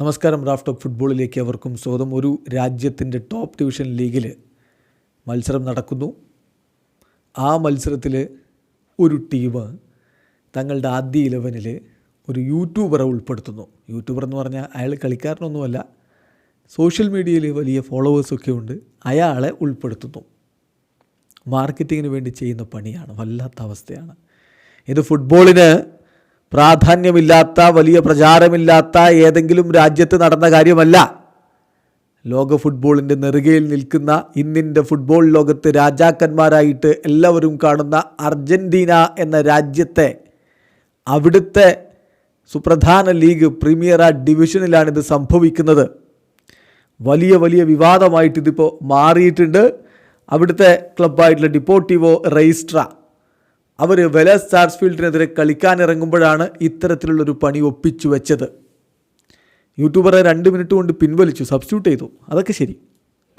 നമസ്കാരം raft of ഫുട്ബോളിലേക്ക് അവർക്കും സ്വാഗതം. ഒരു രാജ്യത്തിന്റെ ടോപ്പ് ഡിവിഷൻ ലീഗിൽ മത്സരം നടക്കുന്നു. ആ മത്സരത്തിൽ ഒരു ടീം തങ്ങളുടെ ആദ്യ ഇലവനിൽ ഒരു യൂട്യൂബറെ ഉൾപ്പെടുത്തുന്നു. യൂട്യൂബർ എന്ന് പറഞ്ഞാൽ അയാൾ കളിക്കാരനൊന്നുമല്ല സോഷ്യൽ മീഡിയയിൽ വലിയ ഫോളോവേഴ്സൊക്കെ ഉണ്ട്. അയാളെ ഉൾപ്പെടുത്തുന്നു. മാർക്കറ്റിങ്ങിന് വേണ്ടി ചെയ്യുന്ന പണിയാണ് വല്ലാത്ത അവസ്ഥയാണ്. ഇത് ഫുട്ബോളിന് പ്രാധാന്യമില്ലാത്ത വലിയ പ്രചാരമില്ലാത്ത ഏതെങ്കിലും രാജ്യത്ത് നടന്ന കാര്യമല്ല. ലോക ഫുട്ബോളിന്റെ നെറുകയിൽ നിൽക്കുന്ന ഇന്നിന്റെ ഫുട്ബോൾ ലോകത്ത് രാജാക്കന്മാരായിട്ട് എല്ലാവരും കാണുന്ന അർജന്റീന എന്ന രാജ്യത്തെ അവിടുത്തെ സുപ്രധാന ലീഗ് പ്രീമിയർ ആ ഡിവിഷനിലാണ് ഇത് സംഭവിക്കുന്നത്. വലിയ വലിയ വിവാദമായിട്ട് ഇതിപ്പോൾ മാറിയിട്ടുണ്ട്. അവിടുത്തെ ക്ലബ്ബായിട്ടുള്ള ഡിപ്പോർട്ടിവോ റെയിസ്ട്ര. അവർ വെല സ്റ്റാർസ്ഫീൽഡിനെതിരെ കളിക്കാനിറങ്ങുമ്പോഴാണ് ഇത്തരത്തിലുള്ളൊരു പണി ഒപ്പിച്ചു വെച്ചത്. യൂട്യൂബറെ രണ്ട് മിനിറ്റ് കൊണ്ട് പിൻവലിച്ചു സബ്സ്റ്റിറ്റ്യൂട്ട് ചെയ്തു. അതൊക്കെ ശരി.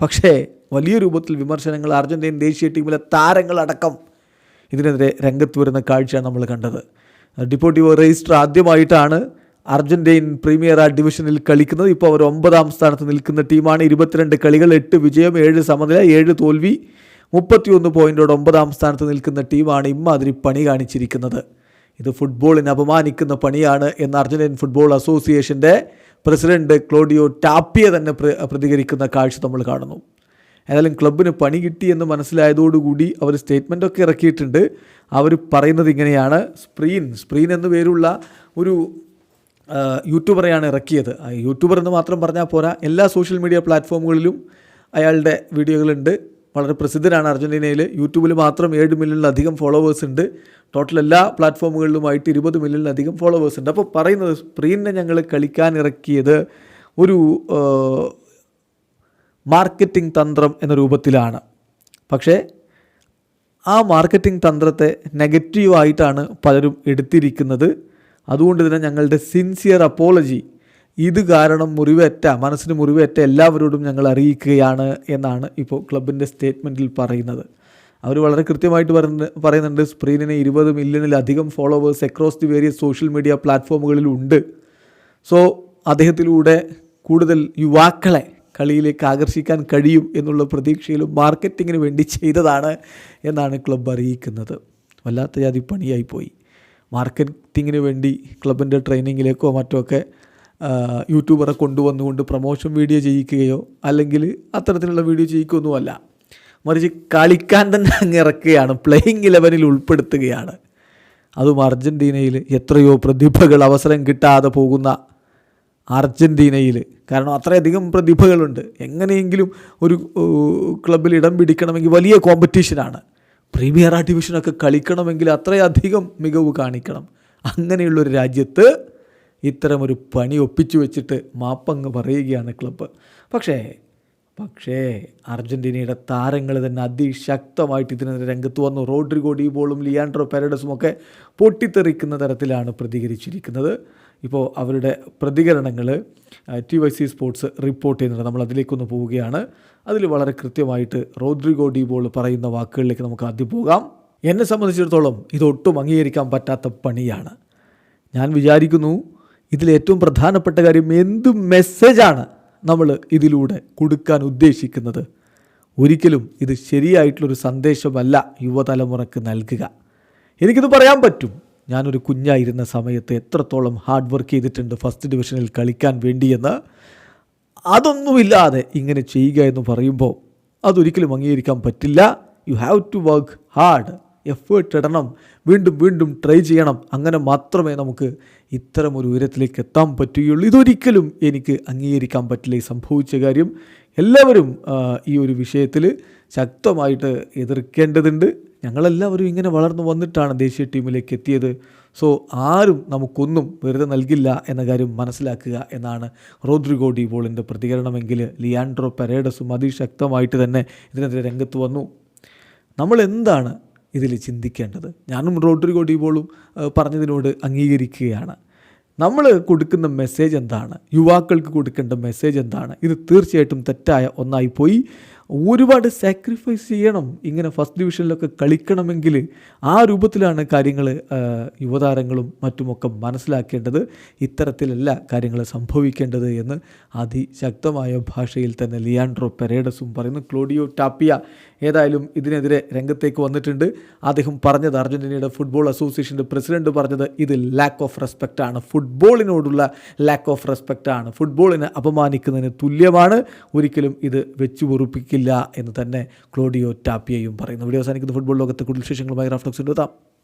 പക്ഷേ വലിയ രൂപത്തിൽ വിമർശനങ്ങൾ അർജന്റീൻ ദേശീയ ടീമിലെ താരങ്ങളടക്കം ഇതിനെതിരെ രംഗത്ത് വരുന്ന കാഴ്ചയാണ് നമ്മൾ കണ്ടത്. ഡിപ്പോട്ടിവോ രജിസ്റ്റർ ആദ്യമായിട്ടാണ് അർജന്റീൻ പ്രീമിയർ ഡിവിഷനിൽ കളിക്കുന്നത്. ഇപ്പോൾ അവർ ഒമ്പതാം സ്ഥാനത്ത് നിൽക്കുന്ന ടീമാണ്. ഇരുപത്തിരണ്ട് കളികൾ എട്ട് വിജയം ഏഴ് സമനില ഏഴ് തോൽവി മുപ്പത്തിയൊന്ന് പോയിന്റോട് ഒമ്പതാം സ്ഥാനത്ത് നിൽക്കുന്ന ടീമാണ് ഇമ്മാതിരി പണി കാണിച്ചിരിക്കുന്നത്. ഇത് ഫുട്ബോളിനെ അപമാനിക്കുന്ന പണിയാണ് എന്ന് അർജന്റീൻ ഫുട്ബോൾ അസോസിയേഷന്റെ പ്രസിഡന്റ് ക്ലോഡിയോ ടാപ്പിയ തന്നെ പ്ര- പ്രതികരിക്കുന്ന കാഴ്ച നമ്മൾ കാണുന്നു. ഏതായാലും ക്ലബിന് പണി കിട്ടി എന്ന് മനസ്സിലായതോടുകൂടി അവർ സ്റ്റേറ്റ്മെന്റൊക്കെ ഇറക്കിയിട്ടുണ്ട്. അവർ പറയുന്നത് ഇങ്ങനെയാണ്. സ്പ്രീൻ സ്പ്രീൻ എന്നു പേരുള്ള ഒരു യൂട്യൂബറെയാണ് ഇറക്കിയത്. യൂട്യൂബർ എന്ന് മാത്രം പറഞ്ഞാൽ പോരാ. എല്ലാ സോഷ്യൽ മീഡിയ പ്ലാറ്റ്ഫോമുകളിലും അയാളുടെ വീഡിയോകളുണ്ട്. വളരെ പ്രസിദ്ധരാണ് അർജന്റീനയിൽ യൂട്യൂബിൽ മാത്രം ഏഴ് മില്യണിലധികം ഫോളോവേഴ്സ് ഉണ്ട്. ടോട്ടൽ എല്ലാ പ്ലാറ്റ്ഫോമുകളിലുമായിട്ട് ഇരുപത് മില്യണിലധികം ഫോളോവേഴ്സ് ഉണ്ട്. അപ്പോൾ പറയുന്നത് സ്പ്രീനെ ഞങ്ങൾ കളിക്കാൻ ഇറക്കിയത് ഒരു മാർക്കറ്റിംഗ് തന്ത്രം എന്ന രൂപത്തിലാണ്. പക്ഷേ ആ മാർക്കറ്റിംഗ് തന്ത്രത്തെ നെഗറ്റീവായിട്ടാണ് പലരും എടുത്തിരിക്കുന്നത്. അതുകൊണ്ട് തന്നെ ഞങ്ങളുടെ സിൻസിയർ അപ്പോളജി ഇത് കാരണം മുറിവേറ്റ മനസ്സിന് മുറിവേറ്റ എല്ലാവരോടും ഞങ്ങൾ അറിയിക്കുകയാണ് എന്നാണ് ഇപ്പോൾ ക്ലബിന്റെ സ്റ്റേറ്റ്മെന്റിൽ പറയുന്നത്. അവർ വളരെ കൃത്യമായിട്ട് പറയുന്ന പറയുന്നുണ്ട് സ്പ്രീനിന് ഇരുപത് മില്യണിലധികം followers across the various social media പ്ലാറ്റ്ഫോമുകളിൽ ഉണ്ട്. സോ അദ്ദേഹത്തിലൂടെ കൂടുതൽ യുവാക്കളെ കളിയിലേക്ക് ആകർഷിക്കാൻ കഴിയും എന്നുള്ള പ്രതീക്ഷയിലും മാർക്കറ്റിങ്ങിന് വേണ്ടി ചെയ്തതാണ് എന്നാണ് ക്ലബ്ബ് അറിയിക്കുന്നത്. വല്ലാത്ത ജാതി പണിയായിപ്പോയി മാർക്കറ്റിങ്ങിന് വേണ്ടി ക്ലബിന്റെ ട്രെയിനിങ്ങിലേക്കോ മറ്റോ ഒക്കെ യൂട്യൂബറെ കൊണ്ടുവന്നുകൊണ്ട് പ്രൊമോഷൻ വീഡിയോ ചെയ്യിക്കുകയോ അല്ലെങ്കിൽ അത്തരത്തിലുള്ള വീഡിയോ ചെയ്യിക്കുകയൊന്നുമല്ല. മറിച്ച് കളിക്കാൻ തന്നെ അങ്ങ് ഇറക്കുകയാണ്. പ്ലേയിങ് ഇലവനിൽ ഉൾപ്പെടുത്തുകയാണ്. അതും അർജന്റീനയിൽ എത്രയോ പ്രതിഭകൾ അവസരം കിട്ടാതെ പോകുന്ന അർജന്റീനയിൽ കാരണം അത്രയധികം പ്രതിഭകളുണ്ട്. എങ്ങനെയെങ്കിലും ഒരു ക്ലബിൽ ഇടം പിടിക്കണമെങ്കിൽ വലിയ കോമ്പറ്റീഷനാണ് പ്രീമിയർ ആ ഡിവിഷനൊക്കെ കളിക്കണമെങ്കിൽ അത്രയധികം മികവ് കാണിക്കണം. അങ്ങനെയുള്ളൊരു രാജ്യത്ത് ഇത്തരമൊരു പണി ഒപ്പിച്ചു വെച്ചിട്ട് മാപ്പങ്ങ് പറയുകയാണ് ക്ലബ്ബ്. പക്ഷേ പക്ഷേ അർജന്റീനയുടെ താരങ്ങൾ തന്നെ അതിശക്തമായിട്ട് ഇതിനെതിരെ രംഗത്ത് വന്നു. റോഡ്രിഗോ ഡീബോളും ലിയാൻഡ്രോ പെരഡസും ഒക്കെ പൊട്ടിത്തെറിക്കുന്ന തരത്തിലാണ് പ്രതികരിച്ചിരിക്കുന്നത്. ഇപ്പോൾ അവരുടെ പ്രതികരണങ്ങൾ T Y C sports report ചെയ്യുന്നുണ്ട്. നമ്മൾ അതിലേക്കൊന്ന് പോവുകയാണ്. അതിൽ വളരെ കൃത്യമായിട്ട് റോഡ്രിഗോ ഡീബോൾ പറയുന്ന വാക്കുകളിലേക്ക് നമുക്ക് ആദ്യം പോകാം. എന്നെ സംബന്ധിച്ചിടത്തോളം ഇതൊട്ടും അംഗീകരിക്കാൻ പറ്റാത്ത പണിയാണ്. ഞാൻ വിചാരിക്കുന്നു ഇതിൽ ഏറ്റവും പ്രധാനപ്പെട്ട കാര്യം എന്ത് മെസ്സേജാണ് നമ്മൾ ഇതിലൂടെ കൊടുക്കാൻ ഉദ്ദേശിക്കുന്നത്? ഒരിക്കലും ഇത് ശരിയായിട്ടുള്ളൊരു സന്ദേശമല്ല യുവതലമുറക്ക് നൽകുക. എനിക്കിത് പറയാൻ പറ്റും. ഞാനൊരു കുഞ്ഞായിരുന്ന സമയത്ത് എത്രത്തോളം ഹാർഡ് വർക്ക് ചെയ്തിട്ടുണ്ട് ഫസ്റ്റ് ഡിവിഷനിൽ കളിക്കാൻ വേണ്ടിയെന്ന്. അതൊന്നുമില്ലാതെ ഇങ്ങനെ ചെയ്യുക എന്ന് പറയുമ്പോൾ അതൊരിക്കലും അംഗീകരിക്കാൻ പറ്റില്ല. You have to work hard effort ഇടണം. വീണ്ടും വീണ്ടും ട്രൈ ചെയ്യണം. അങ്ങനെ മാത്രമേ നമുക്ക് ഇത്തരം ഒരു ഉയരത്തിലേക്ക് എത്താൻ പറ്റുകയുള്ളൂ. ഇതൊരിക്കലും എനിക്ക് അംഗീകരിക്കാൻ പറ്റില്ല ഈ സംഭവിച്ച കാര്യം. എല്ലാവരും ഈ ഒരു വിഷയത്തിൽ ശക്തമായിട്ട് എതിർക്കേണ്ടതുണ്ട്. ഞങ്ങളെല്ലാവരും ഇങ്ങനെ വളർന്നു വന്നിട്ടാണ് ദേശീയ ടീമിലേക്ക് എത്തിയത്. സോ ആരും നമുക്കൊന്നും വെറുതെ നൽകില്ല എന്ന കാര്യം മനസ്സിലാക്കുക എന്നാണ് റോദ്രിഗോ ഡിബോളിന്റെ പ്രതികരണമെങ്കിൽ ലിയാൻഡ്രോ പെരേഡസും അതിശക്തമായിട്ട് തന്നെ ഇതിനെതിരെ രംഗത്ത് വന്നു. നമ്മൾ എന്താണ് ഇതിൽ ചിന്തിക്കേണ്ടത്. ഞാനും റോഡ്രിഗോ പോളും പറഞ്ഞതിനോട് അംഗീകരിക്കുകയാണ്. നമ്മൾ കൊടുക്കുന്ന മെസ്സേജ് എന്താണ്? യുവാക്കൾക്ക് കൊടുക്കേണ്ട മെസ്സേജ് എന്താണ്? ഇത് തീർച്ചയായിട്ടും തെറ്റായ ഒന്നായി പോയി ഒരുപാട് സാക്രിഫൈസ് ചെയ്യണം. ഇങ്ങനെ ഫസ്റ്റ് ഡിവിഷനിലൊക്കെ കളിക്കണമെങ്കിൽ ആ രൂപത്തിലാണ് കാര്യങ്ങൾ യുവതാരങ്ങളും മറ്റുമൊക്കെ മനസ്സിലാക്കേണ്ടത്. ഇത്തരത്തിലല്ല കാര്യങ്ങൾ സംഭവിക്കേണ്ടത് എന്ന് അതിശക്തമായ ഭാഷയിൽ തന്നെ ലിയാൻഡ്രോ പെരേഡസും പറയുന്നു. ക്ലോഡിയോ ടാപ്പിയ ഏതായാലും ഇതിനെതിരെ രംഗത്തേക്ക് വന്നിട്ടുണ്ട്. അദ്ദേഹം പറഞ്ഞത് അർജന്റീനയുടെ ഫുട്ബോൾ അസോസിയേഷന്റെ പ്രസിഡന്റ് പറഞ്ഞത് ഇത് ലാക്ക് ഓഫ് റെസ്പെക്റ്റ് ആണ്. ഫുട്ബോളിനോടുള്ള ലാക്ക് ഓഫ് റെസ്പെക്റ്റ് ആണ്. ഫുട്ബോളിനെ അപമാനിക്കുന്നതിന് തുല്യമാണ്. ഒരിക്കലും ഇത് വെച്ചു പൊറുപ്പിക്കില്ല എന്ന് തന്നെ ക്ലോഡിയോ ടാപ്പിയയും പറയുന്നു. വീഡിയോ അവസാനിക്കുന്ന. ഫുട്ബോൾ ലോകത്തെ കൂടുതൽ വിശേഷങ്ങളുമായി റാഫ്റ്റോക്സിന്റെ എത്താം